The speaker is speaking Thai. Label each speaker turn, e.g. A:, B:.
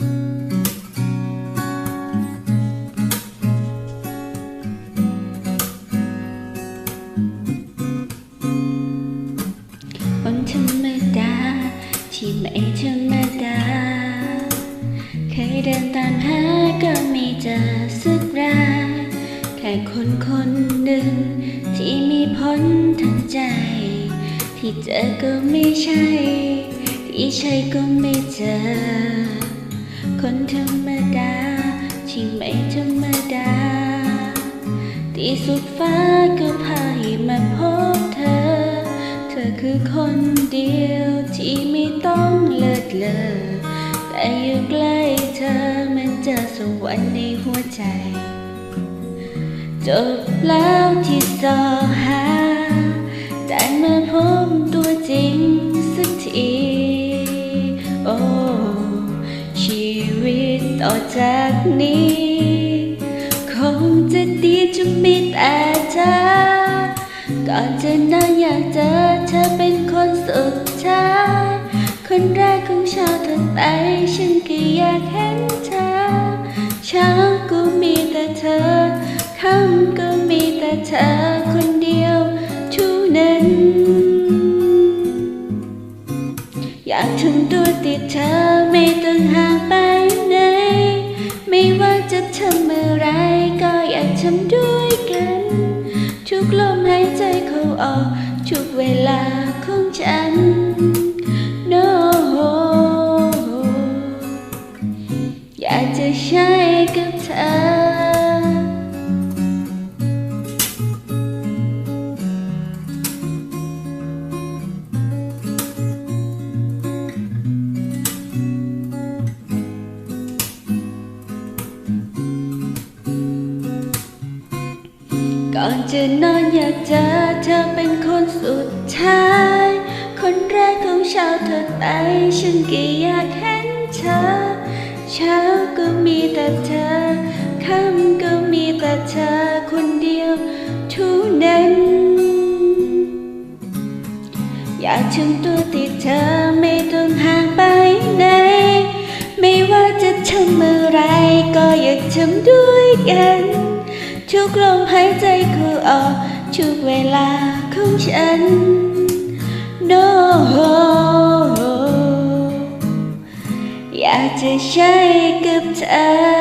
A: คนธรรมดา ที่ไม่ธรรมดา เคยเดินตามหาก็ไม่เจอสักรายแค่คนคนหนึ่ง ที่มีพ้นทั้งใจ ที่เจอก็ไม่ใช่ ที่ใช่ก็ไม่เจอ คนธรรมดา ที่ไม่ธรรมดา ที่สุดฟ้าก็พาให้มาพบเธอ เธอคือคนเดียวที่ไม่ต้องเลิศเลอแต่อยู่ใกล้เธอมันเจะสวรรค์ในหัวใจ จบแล้วที่สอหา ต่อจากนี้ คงจะดีจะมีแต่เธอก่อนจะนอนอยากเจอเธอเป็นคนสุดท้ายคนแรกของชาวทั้งไปฉันก็อยากเห็นเธอเช้าก็มีแต่เธอค่ำก็มีแต่เธอคนเดียวเทุนั้น อยากทำตัวติดเธอไม่ต้องหาำอะไรก็อยากทำด้วยกัน ทุกลมหายใจเข้าออก ทุกเวลาของฉัน No อยากจะใช้กับเธอ ก่อนจะนอนอยากเจอเธอเป็นคนสุดท้าย คนแรกของชาวเธอไป ฉันก็อยากเห็นเธอ เช้าก็มีแต่เธอ ค่ำก็มีแต่เธอคนเดียวทุนั้นอยากถึงตัวติดเธอไม่ต้องห่างไปไหน ไม่ว่าจะทำอะไรก็อยากทำด้วยกัน ทุกลมหายใจคือออกทุกเวลาของฉัน No อยากจะใช้กับเธอ